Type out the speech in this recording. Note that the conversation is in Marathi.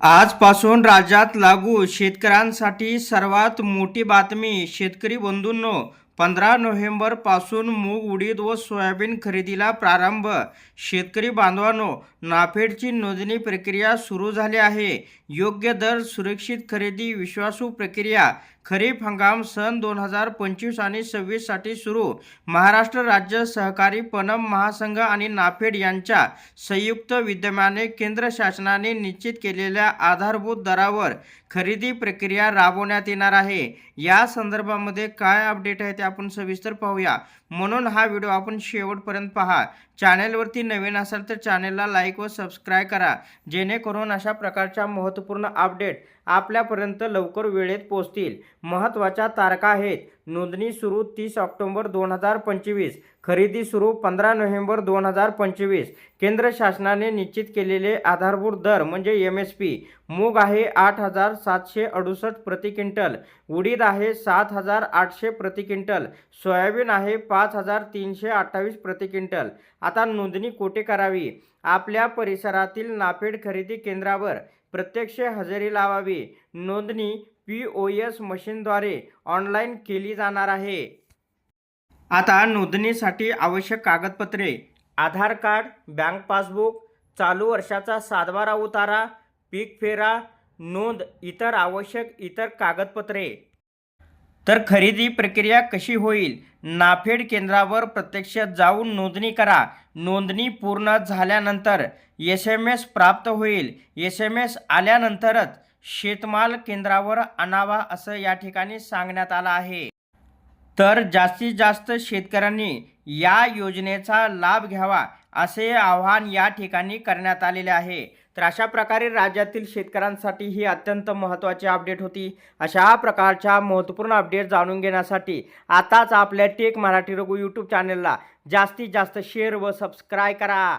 आजपासून राज्यात लागू शेतकऱ्यांसाठी सर्वात मोठी बातमी शेतकरी बंधूंनो पंधरा नोव्हेंबरपासून मूग उडीद व सोयाबीन खरेदीला प्रारंभ. शेतकरी बांधवांनो नाफेडची नोंदणी प्रक्रिया सुरू झाली आहे. योग्य दर सुरक्षित खरेदी विश्वासू प्रक्रिया. खरीप हंगाम सन दोन हजार पंचवीस आणि सव्वीससाठी सुरू. महाराष्ट्र राज्य सहकारी पणन महासंघ आणि नाफेड यांच्या संयुक्त विद्यमाने केंद्र शासनाने निश्चित केलेल्या आधारभूत दरावर खरेदी प्रक्रिया राबवण्यात येणार आहे. या संदर्भामध्ये काय अपडेट आहे त्या आपण सविस्तर पाहूया. म्हणून हा व्हिडिओ आपण शेवटपर्यंत पहा. चॅनेलवरती नवीन असाल तर चॅनेलला लाईक व सबस्क्राईब करा जेणेकरून अशा प्रकारच्या महत्त्वपूर्ण अपडेट आपल्यापर्यंत लवकर वेळेत पोहोचतील. महत्त्वाच्या तारखा आहेत. नोंदणी सुरू तीस ऑक्टोंबर दोन हजार पंचवीस. खरेदी सुरू पंधरा नोव्हेंबर दोन हजार पंचवीस. केंद्र शासनाने निश्चित केलेले आधारभूत दर म्हणजे एम एस पी मूग आहे आठ हजार सातशे अडुसष्ट प्रति क्विंटल. उडीद आहे सात हजार आठशे प्रति क्विंटल. सोयाबीन आहे पाच हजार तीनशे अठ्ठावीस प्रति क्विंटल. आता नोंदणी कोठे करावी? आपल्या परिसरातील नाफेड खरेदी केंद्रावर प्रत्यक्ष हजेरी लावावी. नोंदणी पी ओ एस मशीनद्वारे ऑनलाईन केली जाणार आहे. आता नोंदणीसाठी आवश्यक कागदपत्रे आधार कार्ड बँक पासबुक चालू वर्षाचा सातबारा उतारा पीक फेरा नोंद इतर आवश्यक इतर कागदपत्रे. तर खरेदी प्रक्रिया कशी होईल? नाफेड केंद्रावर प्रत्यक्ष जाऊन नोंदणी करा. नोंदणी पूर्ण झाल्यानंतर एस एम एस प्राप्त होईल. एस एम एस आल्यानंतरच शेतमाल केंद्रावर आणावा असं या ठिकाणी सांगण्यात आलं आहे. तर जास्तीत जास्त शेतकऱ्यांनी या योजनेचा लाभ घ्यावा. असे आवाहन या ठिकाणी करण्यात आलेले आहे. तर अशा प्रकारे राज्यातील शेतकऱ्यांसाठी ही अत्यंत महत्त्वाची अपडेट होती. अशा प्रकारच्या महत्त्वपूर्ण अपडेट जाणून घेण्यासाठी आताच आपल्या टेक मराठी रघु यूट्यूब चॅनलला जास्तीत जास्त शेअर व सबस्क्राय करा.